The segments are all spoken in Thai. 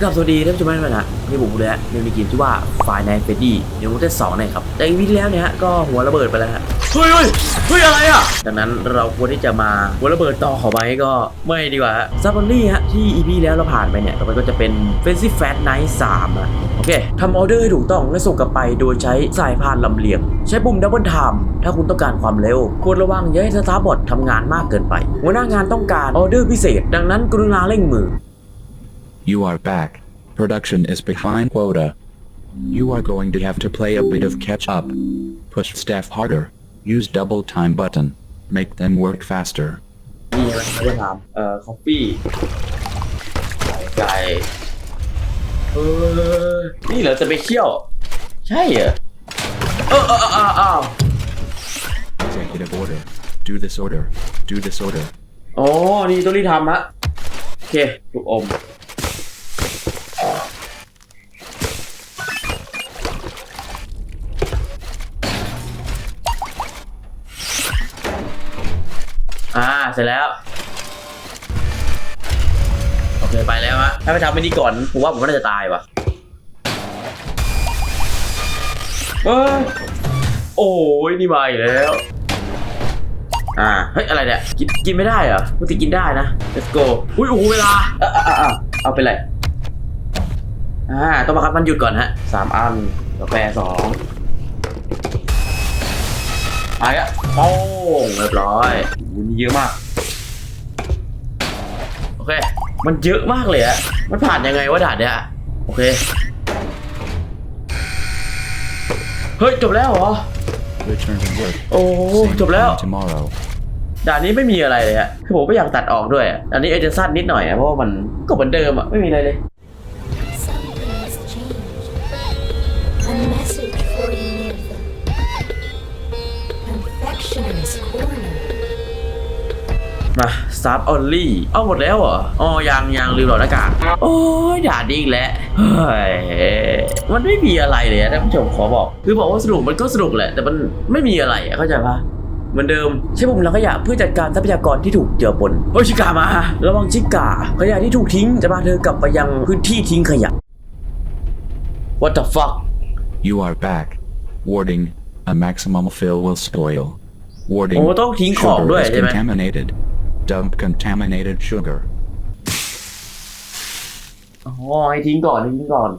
กลับสวัสดีท่านผู้ชมทุกท่านนะนี่ผมเลยฮะในเกมที่ว่าฝ่ายนายเฟดดี้เดี๋ยวมุเตสองนะครับแต่อีพีที่แล้วเนี่ยฮะก็หัวระเบิดไปแล้วฮะเฮ้ยเฮ้ยเฮ้ยอะไรอะดังนั้นเราควรที่จะมาหัวระเบิดต่อเขาไหมก็ไม่ดีกว่าฮะซับบอนลี่ฮะที่อีพีแล้วเราผ่านไปเนี่ยต่อไปก็จะเป็นเฟนซี่แฟตไนท์สามอะโอเคทำออเดอร์ให้ถูกต้องและส่งกลับไปโดยใช้สายพานลำเลียง ใช้ปุ่มดับเบิลไทม์ถ้าคุณต้องการความเร็ว ควรระวังอย่าให้สตาร์บอททำงานมากเกินไปหัวหน้างานต้องการออเดอร์พิเศษ ดังนั้นกรุณาเร่งมือ You are back. Production is behind quota. You are going to have to play a bit of catch up. Push staff harder. Use double time button. Make them work faster. นี่อะไรเขาจะถามเอ่อคอฟฟี่ไก่เออ นี่เหรอจะไปเที่ยว ใช่เหรอ เออเออเออเออเออ Executive order. Do this order. Do this order. โอ้นี่ต้องรีบทำฮะโอเคลูกอม อ่าเสร็จแล้ว โอเคไปแล้วฮะถ้าไปทำไม่ดีก่อนผมว่าผมก็น่าจะตายว่ะเอ้ยโอ้ยนี่มาอีกแล้ว อ่าเฮ้ยอะไรเนี่ยกินกินไม่ได้เหรอปกติกินได้นะ let's go อุ้ยโอ้โหเวลาเอะอะอะเอาไปเลยอ่าต้องบังคับมันหยุดก่อนฮะสามอันกาแฟสอง ไปอะโป้งเรียบร้อยโอ้โหนี่เยอะมาก โอเค มันเยอะมากเลยอะมันผ่านยังไงวะด่านเนี้ย โอเค เฮ้ย จบแล้วเหรอ Return to work. โอ้ Same จบแล้ว time tomorrow. ด่านนี้ไม่มีอะไรเลยฮะคือผมไม่อยากตัดออกด้วยอะอันนี้เอเจนสั้นนิดหน่อยอะเพราะว่ามันก็เหมือนเดิมอะไม่มีอะไรเลย มาซับออลลี่เอาหมดแล้วเหรออ๋อยังยังลืมหลอดหน้ากากโอ้ยด่าดีอีกแล้วเฮ้ยมันไม่มีอะไรเลยอะท่านผู้ชมขอบอกคือบอกว่าสนุกมันก็สนุกแหละ แต่มันไม่มีอะไรอะเข้าใจปะเหมือนเดิม ใช้ปุ่มลังขยะเพื่อจัดการทรัพยากรที่ถูกเจือปนโอ้ยชิกามา ระวังชิกา ขยะที่ถูกทิ้งจะพาเธอกลับไปยังพื้นที่ทิ้งขยะ What the fuck You are back. Warding. A maximum fill will spoil. Warding. โอ้ต้องทิ้งของ Sugar ด้วย is ใช่ไหม contaminated. Dump contaminated sugar. อ๋อให้ทิ้งก่อนให้ทิ้งก่อน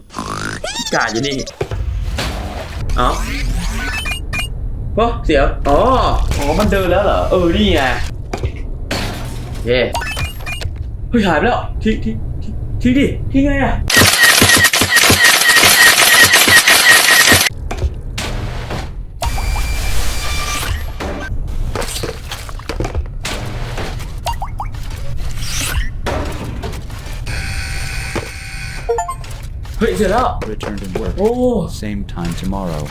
กาดอยู่นี่เอ้าเฮ้ยเสียอ๋ออ๋อมันเดินแล้วเหรอเออนี่ไงเย้เฮ้ยหายไปแล้วทิ้งทิ้งทิ้งทิ้งดิทิ้งไงอะ เฮ้ยเสร็จแล้ว Return to work. โอ้ Same time tomorrow.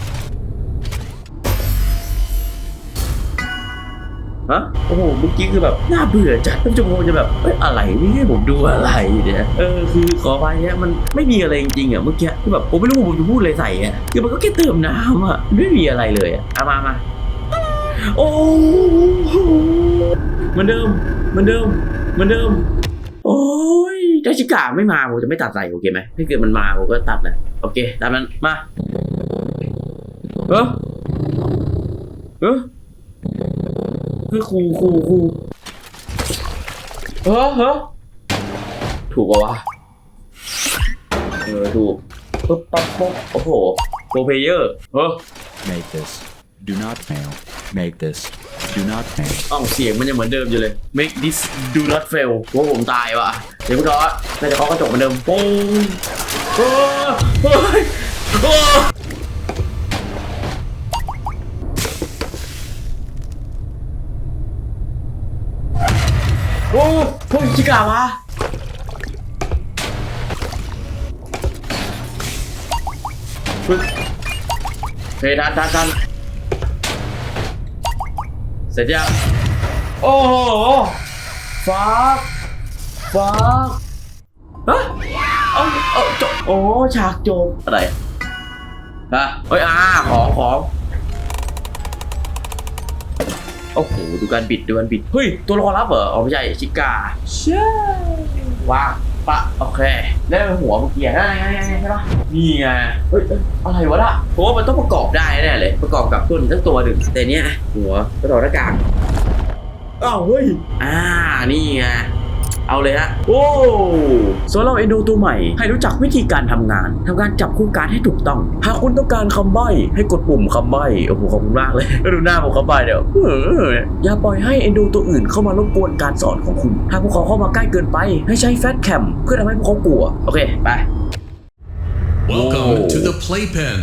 ฮะโอ้โหเมื่อกี้คือแบบน่าเบื่อจัดท่านผู้ชมคงจะแบบเอ้ยอะไรนี่ให้ผมดูอะไรเนี่ยเออคือขอไปเนี่ยมันไม่มีอะไรจริงๆอะเมื่อกี้คือแบบผมไม่รู้ว่าผมจะพูดอะไรใส่อะคือมันก็แค่เติมน้ำอะมันไม่มีอะไรเลยอะเอามามาโอ้โหเหมือนเดิมเหมือนเดิมเหมือนเดิม โอ้ย ถ้าชิกาไม่มาผมจะไม่ตัดใส่โอเคไหมถ้าเกิดมันมาผมก็ตัดนะโอเคตามนั้นมาเออเออเฮ้ยครูครูครูเฮ้อเฮ้อถูกปะวะเออถูกปุ๊บปั๊บปุ๊บโอ้โหโปรเพเยอร์เฮ้อ Make this. Do not fail. Make this. Do not fail. อ้าวเสียงมันยังเหมือนเดิมอยู่เลย make this do not fail ว่าผมตายว่ะ เดี๋ยวพี่ท้อน่าจะเคาะกระจกเหมือนเดิมปุ้งเฮ้ยเฮ้ยเฮ้ยโอ้โหชิกาวะปึ๊บเฮ้ยทันทันทัน เสร็จยังโอ้โหฟักฟักฮะเอาเอาจบโอ้ฉากจบอะไรฮะเฮ้ยอ่าของของโอ้โหดูการบิดดูการบิดเฮ้ยตัวละครลับเหรออ๋อไม่ใช่ชิก้าใช่ วางปะโอเคได้หัวเมื่อกี้ได้ไงใช่ปะนี่ไงเฮ้ยอะไรวะล่ะผมว่ามันต้องประกอบได้แน่เลย ประกอบกับตัวนี้ทั้งตัวหนึ่งแต่เนี้ยหัวกระโดดหน้ากากอ้าวเฮ้ยอ่านี่ไง เอาเลยฮะ โอ้โซโลเอนโดตัวใหม่ ให้รู้จักวิธีการทำงานทำการจับคู่การให้ถูกต้อง หากคุณต้องการคำใบ้ ให้กดปุ่มคำใบ้ โอ้โห ขอบคุณมากเลย ดูหน้าผมคำใบ้เดี๋ยวเอออย่าปล่อยให้เอนโดตัวอื่นเข้ามารบกวนการสอนของคุณหากพวกเขาเข้ามาใกล้เกินไป ให้ใช้แฟตแคมเพื่อทำให้พวกเขากลัว โอเค ไป Welcome Whoa. to the Playpen.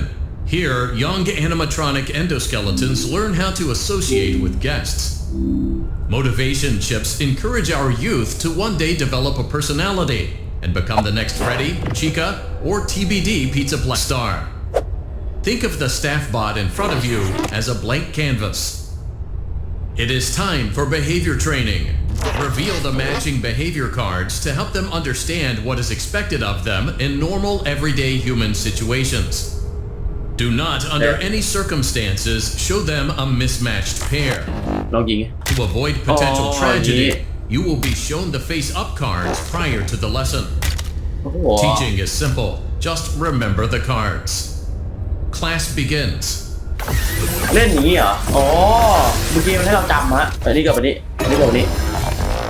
Here, young animatronic endoskeletons learn how to associate with guests. Motivation chips encourage our youth to one day develop a personality and become the next Freddy, Chica, or TBD Pizza Black star. Think of the staff bot in front of you as a blank canvas. It is time for behavior training. Reveal the matching behavior cards to help them understand what is expected of them in normal everyday human situations. Do not, under any circumstances, show them a mismatched pair ลองยิง To avoid potential Oh, tragedy, yeah. you will be shown the face up cards prior to the lesson. โอ้โห Teaching is simple. Just remember the cards. Class begins. เล่นอย่างนี้เหรอ อ๋อ เมื่อกี้มันให้เราจำฮะอันนี้กับอันนี้อันนี้กับอันนี้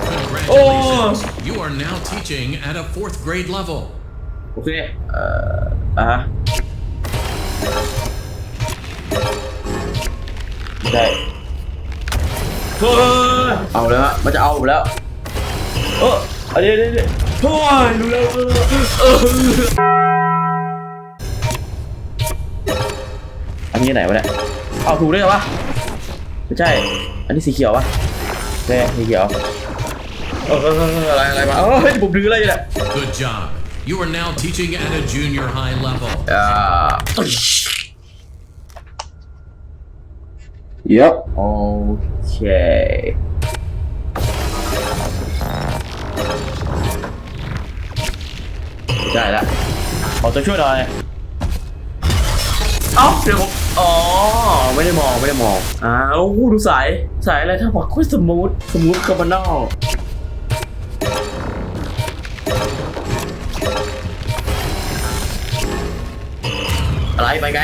Congratulations! You are now teaching at a fourth grade level. โอเค เอ่ออ่ะฮะได้ เฮ้ยเอาแล้วฮะมันจะเอาผมแล้ว เอออันนี้อันนี้อันนี้โอ้ยรู้แล้วเออเอออันนี้อันไหนวะเนี่ยเอาถูกได้เหรอวะไม่ใช่ อันนี้สีเขียววะแน่สีเขียวเออเออเอออะไรอะไรมาเฮ้ยผมถืออะไรอยู่เนี่ย Good job. You are now teaching at a junior high level. อ่า Yep โอเคได้แล้วขอตัวช่วยหน่อยเอ้าเดี๋ยวผมอ๋อ ไม่ได้มองไม่ได้มองอ้าวดูสาย สายอะไรถ้าบอกโคตรสมูท สมูทคาร์บอนอลอะไรไปไง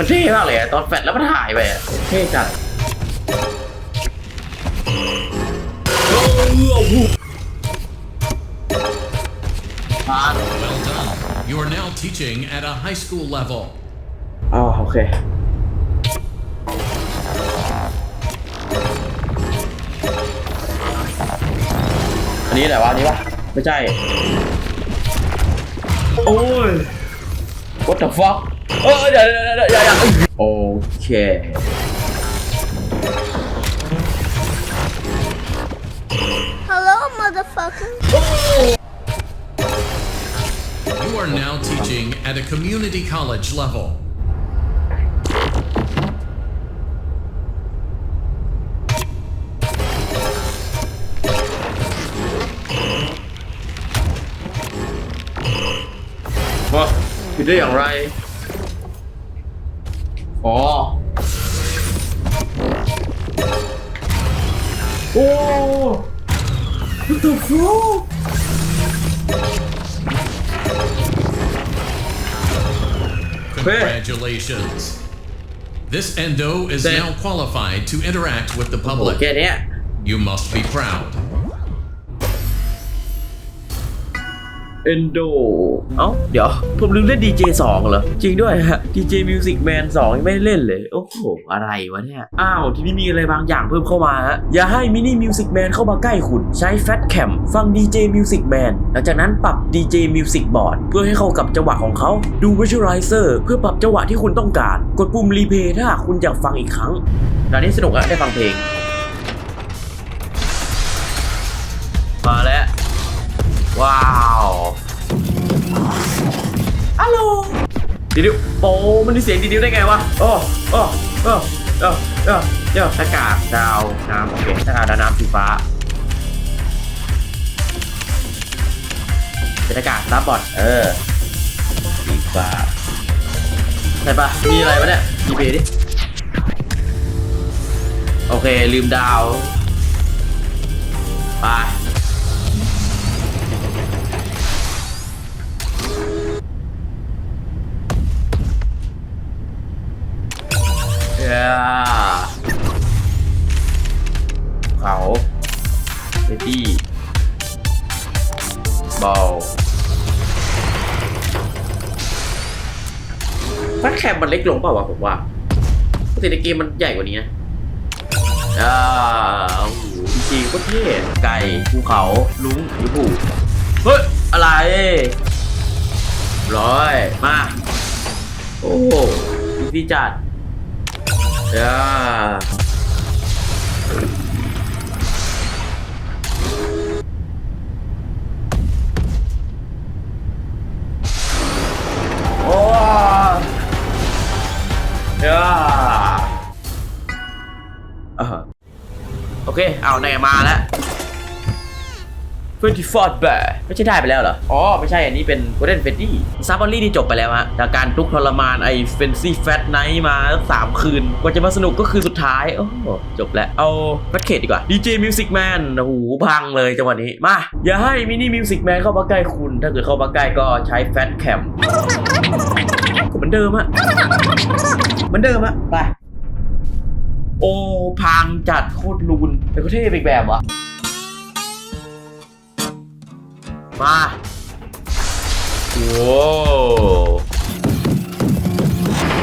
มันเท่มากเลยอะตอนแฟดแล้วมันหายไปอะเท่จัดโอ้โหผ่าน Well done. You are now teaching at a high school level. อ๋อโอเค อันนี้แหละวะอันนี้ปะไม่ใช่ โอ้ย what the fuck เออเดี๋ยวเดี๋ยวเดี๋ยวเดี๋ยวเดี๋ยวโอเค Hello, motherfucker. You are now teaching at a community college level. ว่าผิดได้อย่างไร อ๋อ โอ้ What the fuck Congratulations. This endo is Thank- now qualified to interact with the โอ้โห public. แค่เนี้ย You must be proud. เอนโดเอ้า เดี๋ยว ผมลืมเล่น DJ 2เหรอ จริงด้วยฮะ DJ Music Man 2ยังไม่ได้เล่นเลย โอ้โห อะไรวะเนี่ย อ้าว ทีนี้มีอะไรบางอย่างเพิ่มเข้ามาฮะ อย่าให้ Mini Music Man เข้ามาใกล้คุณ ใช้ Fat Cam ฟัง DJ Music Man หลังจากนั้นปรับ DJ Music Board เพื่อให้เข้ากับจังหวะของเขาดู Visualizer เพื่อปรับจังหวะที่คุณต้องการ กดปุ่ม Replay ถ้าคุณอยากฟังอีกครั้งตอนนี้สนุกอะได้ฟังเพลง มาแล้ว ว้าว ฮัลโหลดิดิวโอ้มันมีเสียงดิดิวได้ไงวะโอ้โอ้โอ้โอ้โอ้โอ้หน้ากากดาวน้ำโอเคหน้ากากดาวน้ำสีฟ้าเป็นหน้ากากรับบอดเออสีฟ้าใช่ปะมีอะไรวะเนี่ยมีเพดิโอเคลืมดาวไป มันเล็กลงเปล่าวะผมว่าปกติในเกมมันใหญ่กว่านี้นะอ่าโอ้โหจริงๆโคตรเท่ไก่ภูเขาลุงยูบูเฮ้ยอะไรร้อยมาโอ้โหพี่จัดอ่า เค เอาไหนมาแล้ว24 Bear ไม่ใช่ได้ไปแล้วเหรอ อ๋อ ไม่ใช่อันนี้เป็น Golden f e d d y ซาบอรี่ที่จบไปแล้วฮะจากการทุกข์ทรมานไอ้ Fancy Fat Night มาสามคืนกว่าจะมาสนุกก็คือสุดท้าย โอ้โหจบแล้ว เอาฟัดเขตดีกว่า DJ Music Man โอ้โหพังเลยจังหวะนี้ มา อย่าให้มินิ Music Man เข้ามาใกล้คุณ ถ้าเกิดเข้ามาใกล้ก็ใช้ Fat Cam ก็เหมือนเดิมอะเหมือนเดิมอะไป โอ้พังจัดโคตรลูนแต่ก็เท่ไปอีกแบบวะมาโว้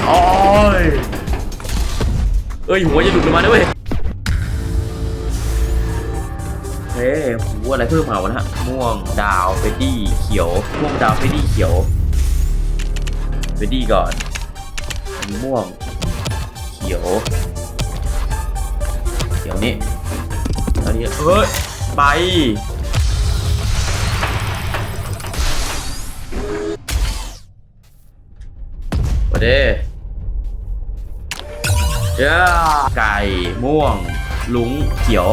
โอ้ยเอ้ยหัวจะหลุดลงมาด้วยเวยเฮ้ยหัวอะไรเพิ่มเหานะฮะม่วงดาวเฟดดี้เขียวม่วงดาวเฟดดี้เขียวเฟดดี้ก่อนม่วง เขียว เดี๋ยวนี้ตอนนี้เฮ้ยไปมาเด้ย่าไก่ม่วงลุงเขียว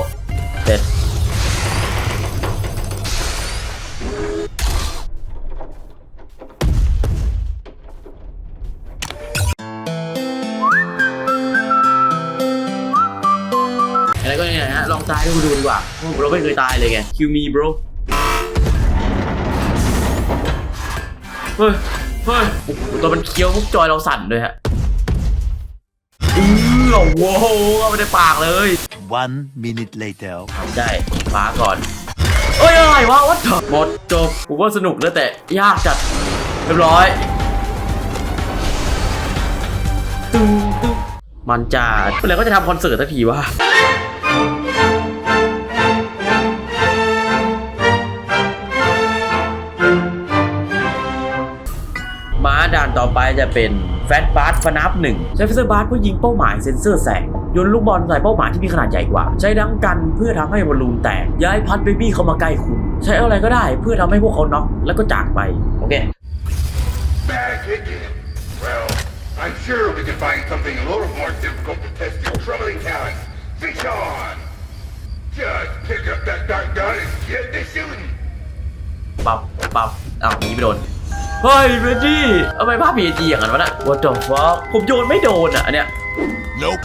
ตายให้กูดูดีกว่าเพราะเราไม่เคยตายเลยไงคิวมี bro เฮ้ยเฮ้ยโอ้โหตัวมันเคี้ยวปุ๊บจอยเราสั่นเลยฮะอือโว้โหเอาไปในปากเลย One minute later. ได้ฟ้าก่อนเอ้ยอะไรวะวัดเถอะหมดจบผมว่าสนุกแล้วแต่ยากจัดเรียบร้อยตึ้งตึ้งมันจะเมื่อไหร่ก็จะทำคอนเสิร์ตสักทีวะ ด่านต่อไปจะเป็นแฟตบาร์ฟนับหนึ่งใช้ฟิเซอร์บาร์เพื่อยิงเป้าหมายเซ็นเซอร์แสงโยนลูกบอลใส่เป้าหมายที่มีขนาดใหญ่กว่า ใช้ดังกันเพื่อทำให้บอลลูนแตก ย้ายพัดเบบี้เข้ามาใกล้คุณ ใช้อะไรก็ได้เพื่อทำให้พวกเขาน็อกแล้วก็จากไป โอเค Bad kicking. Well, I'm sure we can find something a little more difficult to test your troubling talent. Fish on! Just pick up that dart gun and get to shooting. ปับปับอ้าวหนีไปโดน เฮ้ยเบดดี้ทำไมภาพพีจีอย่างนั้นวะน่ะ What the fuck ผมโยนไม่โดนอะอันเนี้ย Nope.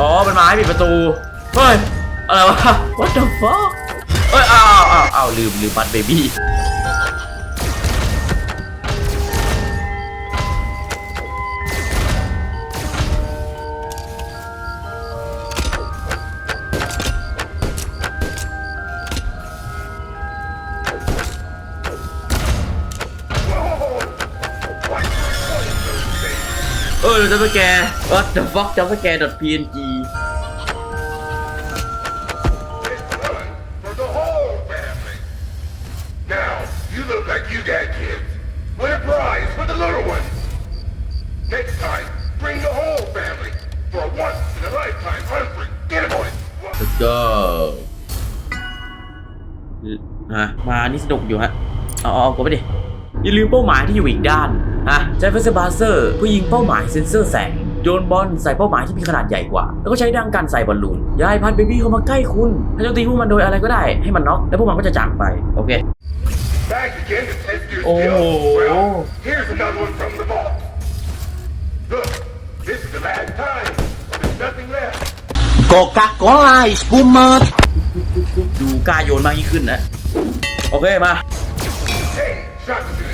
อ๋อมันมาให้ปิดประตู เฮ้ย อะไรวะ What the fuck เอ้ยอ้าวอ้าวอ้าวลืมลืมพัดเบบี้ เออจัมสแกร์ What the fuck จัมสแกร์ .png It's fun for the whole family. Now, you look like you got kids. Win a prize for the little ones. Next time, bring the whole family for a once-in-a-lifetime unforgettable. สุดยอดฮะมานี่สนุกอยู่ฮะ เอาเอากดไปดิ อย่าลืมเป้าหมายที่อยู่อีกด้าน ฮะใช้เฟสบาเซอร์เพื่อยิงเป้าหมายเซ็นเซอร์แสงโยนบอลใส่เป้าหมายที่มีขนาดใหญ่กว่า แล้วก็ใช้ดังกันใส่บอลลูนย้ายพัดเบบี้เข้ามาใกล้คุณถ้าโจมตีพวกมันโดยอะไรก็ได้ให้มันน็อกแล้วพวกมันก็จะจากไป โอเค Back again to test your Oh. skills. Well, here's another one from the vault. Look, this is the last time. There's nothing left. Coca-Cola espuma. ดูกล้าโยนมากยิ่งขึ้นนะ โอเคมา Hey, shotgun.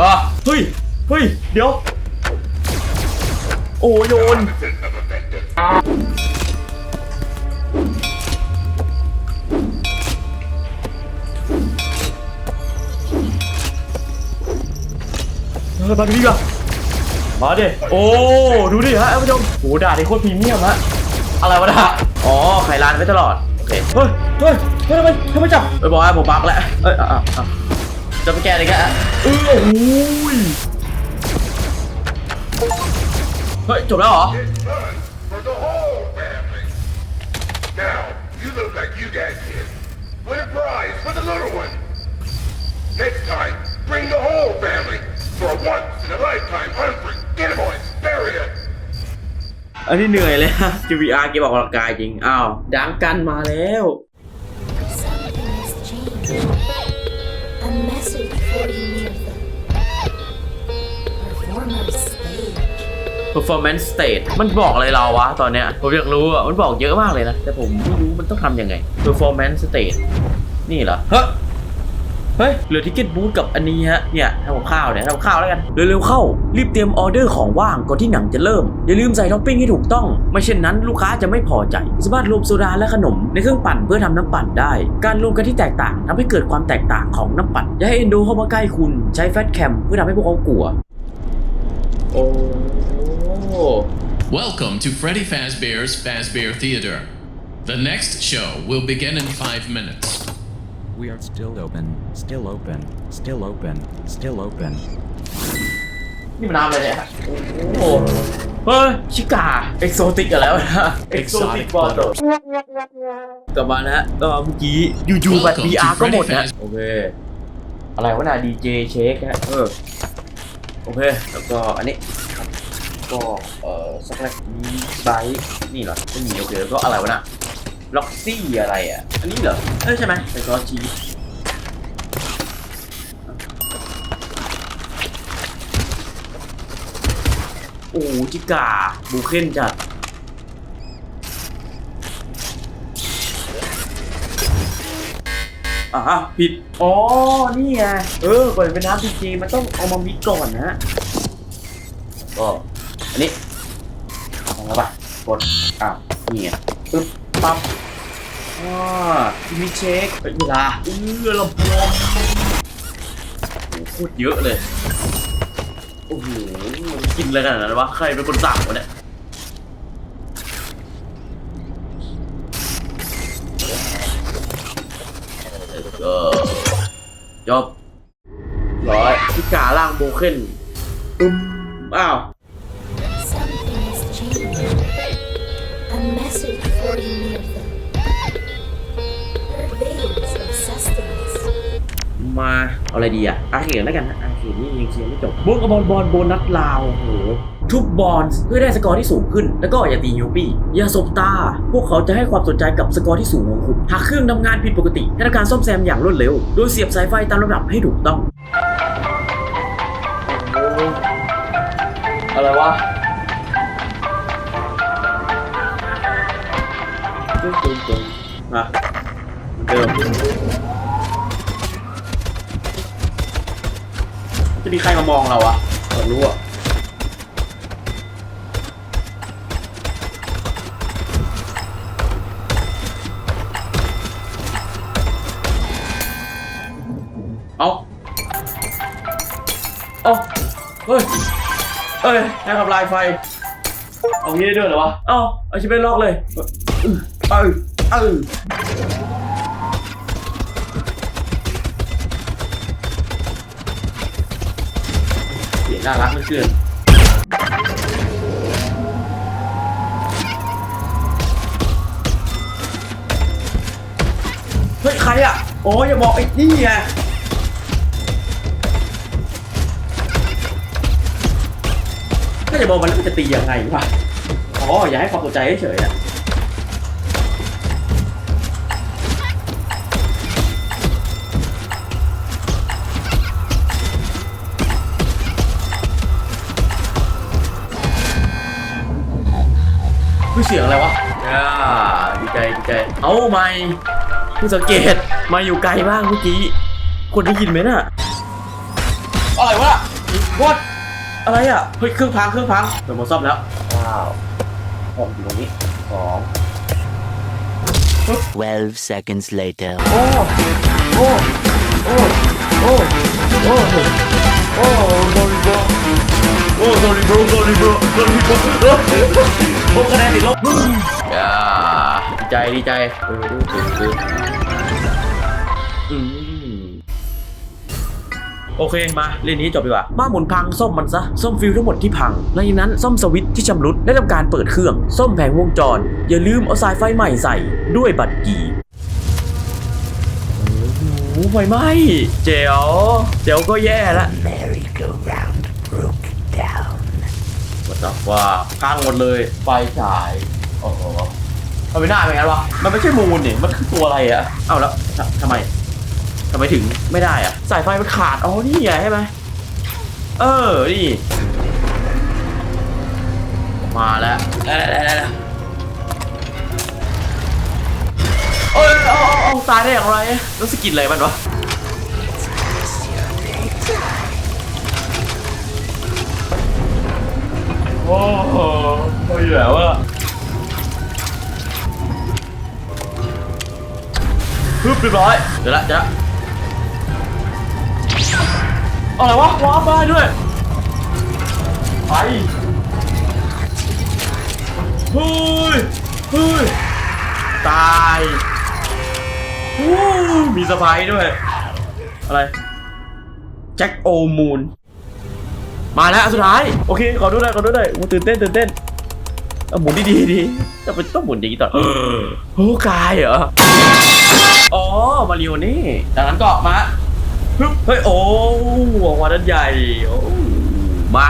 ฮะเฮ้ย เฮ้ย เดี๋ยว โอ้โยน Opposite of effective. เออมาดูดีกว่ามาดิ โอ้ ดูดิฮะท่านผู้ชมโอ้ด่าที่โคตรพรีเมียมฮะ อะไรวะด่าอ๋อ ไข่ลานไว้ตลอด โอเค เฮ้ย เฮ้ย เฮ้ยทำไมทำไมจับเอ้ยบอกว่าผมบักแล้ว เอ้ยอะอะอะ จะไปแก้อะไรกันอะเออโอ้ยเฮ้ย จบแล้วเหรอ It's fun for the whole family. Now, you look like you got kids. Win a prize for the little one. Next time, bring the whole family for a once-in-a-lifetime unforgettable experience. อันนี้เหนื่อยเลยฮะจูวีอาร์เกมออกกำลังกายจริง อ้าว ดังกันมาแล้ว performance state มันบอกอะไรเราวะตอนเนี้ยผมอยากรู้อะมันบอกเยอะมากเลยนะ แต่ผมไม่รู้มันต้องทำยังไง performance state นี่เหรอเฮ้ยเฮ้ยเหลือทิกเก็ตบูธกับอันนี้ฮะ เนี่ยทำกับข้าวเนี่ยทำกับข้าวแล้วกัน เร็วๆเข้า รีบเตรียมออเดอร์ของว่างก่อนที่หนังจะเริ่ม อย่าลืมใส่ท็อปปิ้งให้ถูกต้อง ไม่เช่นนั้นลูกค้าจะไม่พอใจ สามารถรวมโซดาและขนมในเครื่องปั่นเพื่อทำน้ำปั่นได้ การรวมกันที่แตกต่างทำให้เกิดความแตกต่างของน้ำปั่น อย่าให้เอนโดเข้ามาใกล้คุณ ใช้แฟตแคมเพื่อทำให้พวกเขากลัว โอ้ Welcome to Freddy Fazbear's Fazbear Theater. The next show will begin in five minutes. We are still open, still open, still open, still open. นี่มันน้ำอะไรเนี่ยโอ้โหเฮ้ย ชิกา เอ็กโซติกกันแล้วนะเอ็กโซติกบอลกลับมานะฮะก็เมื่อกี้ยูๆบัตร Welcome to VR ก็หมด Freddy นะ Fazbear โอเค อะไรวะน่ะดีเจเชคฮะเออ โอเค แล้วก็อันนี้ครับ ก็เอ่อสักแรกมีไบค์นี่เหรอไม่มีโอเคแล้วก็อะไรวะน่ะล็อกซี่อะไรอะ อันนี้เหรอเออใช่ไหมเป็นซอสชีสโอ้จิกาบูเคนจัดอะผิด อ๋อ นี่ไง เออก่อนเป็นน้ำพีจีมันต้องเอามามิกก่อนนะ ก็ อันนี้เอาเข้าไปกดอ้าวนี่ไงปึ๊บปั๊บอ่ามีเช็คเฮ้ยเวลาเออลำโพงโอ้โหโคตรเยอะเลยโอ้โหกินอะไรขนนั้นวะใครเป็นคนสั่งวะเนี่ยจบร้อยพิกาล่างโบเคนตุ้มอ้าว A message for you near the purveyors of sustenance. มาเอาอะไรดีอะอาเขตแล้วกันนะอาเขตนี่ยังเคลียร์ไม่จบบวกกับบอลบอลโบนัสลาวโอ้โหทุบบอลเพื่อได้สกอร์ที่สูงขึ้น แล้วก็อย่าตีฮิวปี้อย่าสบตา พวกเขาจะให้ความสนใจกับสกอร์ที่สูงของคุณ หากเครื่องทำงานผิดปกติให้ทำการซ่อมแซมอย่างรวดเร็ว โดยเสียบสายไฟตามลำดับให้ถูกต้อง อะไรวะ ตึ้งตึ้งตึ้งมาเหมือนเดิมจะมีใครมามองเราอะอยากรู้อะเอาเอาเฮ้ย เอ้ยให้ทำลายไฟ เอางี้ได้ด้วยเหรอวะ เอาเอาชิบเป็นล็อกเลย เออเออเสียงน่ารักเหลือเกินเฮ้ยใครอะ โอ้ยอย่าบอกไอ้นี่ไงถ้าจะบอกมันแล้วมันจะตียังไงวะ อ๋อ อย่าให้ความสนใจเฉยๆอะ คือเสียงอะไรวะอ่าดีใจดีใจ เอาไม่ผู้สังเกตมาอยู่ไกลมากเมื่อกี้ คนได้ยินไหมน่ะ อะไรวะวดอะไรอะ เฮ้ย เครื่องพัง เครื่องพังเดี๋ยวมาซ่อมแล้ว ว้าวห้องอยู่ตรงนี้สอง 12 seconds later. โอ้ โอ้ โอ้ โอ้ โอ้ โอ้ sorry bro โอ้ sorry bro sorry bro sorry bro โอ้คะแนนติดลบอ่าดีใจดีใจอืมโอเคมาเรื่องนี้จบดีกว่าบ้าหมุนพังซ่อมมันซะซ่อมฟิวทั้งหมดที่พังหลังจากนั้นซ่อมสวิตที่ชำรุดและทำการเปิดเครื่องซ่อมแผงวงจร อย่าลืมเอาสายไฟใหม่ใส่ด้วยบัตรกีโอ้โหไฟไหม้เจ๋วเจ๋วก็แย่ละ วัดว่าพังหมดเลย ไฟฉายโอ้โหทำไมหน้าเป็นงั้นวะมันไม่ใช่มูลนี่มันคือตัวอะไรอะเอ้าแล้วททำไมทำไมถึงไม่ได้อะสายไฟมันขาดอ๋อนี่ไงใช่ไหมเออนี่มาแล้วได้ได้ได้โอ้ยเอาเอาเอาตายได้อย่างไรแล้วสกินอะไรมันวะ โอ้โหไม่อยู่แล้วอะฮึบเรียบร้อยเดี๋ยวละเดี๋ยวละอะไรวะว้าร์ปได้ด้วย ไปเฮ้ยเฮ้ยตายวู้มีสะพายด้วย อะไร แจ็คโอมูน มาแล้วอันสุดท้าย โอเค ขอดูหน่อยขอดูหน่อยอู้ตื่นเต้นตื่นเต้นเอาหมุนดีๆดีจะเป็นต้องหมุนอย่างนี้ต่อโอ้กายเหรอ อ๋อ มาริโอนี่จากนั้นก็มาฮึบเฮ้ย โอ้หัววันนั้นใหญ่โอ้มา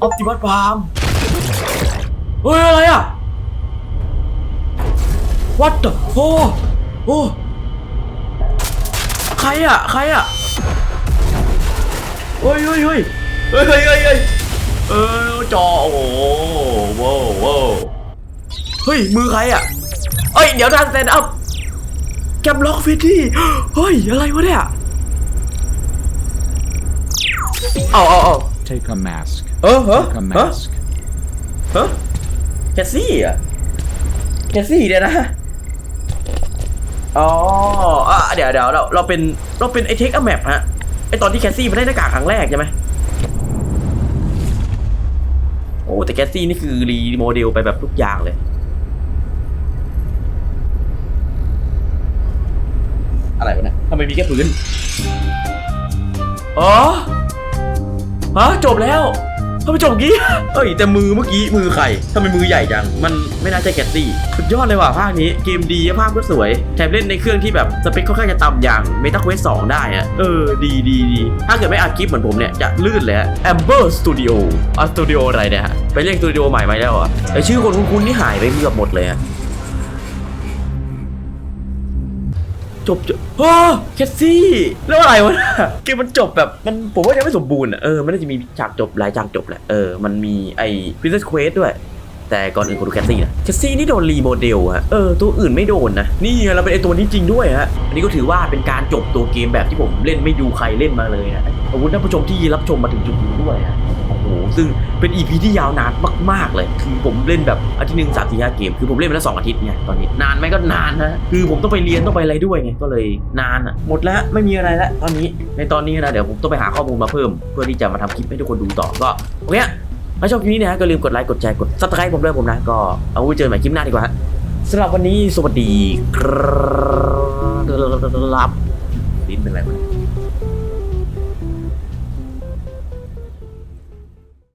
ออปติมัสพามเฮ้ย อะไรอะ What the โอ้ โอ้ใครอะใครอะเฮ้ยเฮ้ยเฮ้ยเฮ้ยเฮ้ยเฮ้ยเฮ้ยเออจอโอ้โหว้าวว้าวเฮ้ยมือใครอะเอ้ยเดี๋ยวดันเซนอัพแกมล็อกฟิตตี้เฮ้ยอะไรวะเนี่ยเอาเอาเอา Take a mask. เออเหรอ Take a เออ mask. ฮะแคสซี่เหรอะแคสซี่เดี๋ยวนะ อ๋ออะเดี๋ยวเดี๋ยวเราเราเป็นเราเป็นไอเทคอะแมปฮะไอตอนที่แคสซี่มันได้หน้ากากครั้งแรกใช่ไหมโอ้แต่แคสซี่นี่คือรีโมเดลไปแบบทุกอย่างเลย อะไรวะเนี่ยทำไมมีแค่พื้น อ๋อฮะจบแล้ว ทำไมจบเมื่อกี้เอ้ยแต่มือเมื่อกี้มือใครทำไมมือใหญ่จัง มันไม่น่าใช่แคสซี่สุดยอดเลยว่ะภาคนี้เกมดีภาพก็สวย แถมเล่นในเครื่องที่แบบสเปคค่อนข้างจะต่ำอย่าง Meta Quest 2ได้อะเออดีดีดีถ้าเกิดไม่อัดคลิปเหมือนผมเนี่ยจะลื่นเลยฮะ Amber Studio อะสตูดิโออะไรเนี่ยฮะไปเรียกสตูดิโอใหม่มาแล้วเหรอะแต่ชื่อคนคุ้นๆนี่หายไปเกือบหมดเลยฮะ จบจบโอ้แคสซี่ แล้วอะไรวะเกมมันจบแบบมันผมว่ายังไม่สมบูรณ์อะเออมันน่าจะมีฉากจบหลายฉากจบแหละเออมันมีไอ้ Princess Quest ด้วย แต่ก่อนอื่นคนดูแคสซี่นะแคสซี่นี่โดนรีโมเดลฮะเออตัวอื่นไม่โดนนะนี่ไงเราเป็นไอตัวนี้จริงด้วยฮะอันนี้ก็ถือว่าเป็นการจบตัวเกมแบบที่ผมเล่นไม่ดูใครเล่นมาเลยนะขอบคุณท่านผู้ชมที่รับชมมาถึงจุดนี้ด้วยฮะ ซึ่งเป็น EP ที่ยาวนานมากๆเลย คือผมเล่นแบบอาทิตย์หนึ่งสามสี่ห้าเกม คือผมเล่นมาแล้วสองอาทิตย์ไงตอนนี้ นานไหมก็นานนะ คือผมต้องไปเรียนต้องไปอะไรด้วยไง ก็เลยนานอะ หมดแล้วไม่มีอะไรแล้วตอนนี้ ในตอนนี้นะเดี๋ยวผมต้องไปหาข้อมูลมาเพิ่ม เพื่อที่จะมาทำคลิปให้ทุกคนดูต่อ ก็โอเคถ้าชอบคลิปนี้นะฮะก็ลืมกดไลค์ กดแชร์ กด subscribe ผมด้วยผมนะ ก็เอาไว้เจอกันใหม่คลิปหน้าดีกว่าสำหรับวันนี้สวัสดีครับลิ้นเป็นไรวะ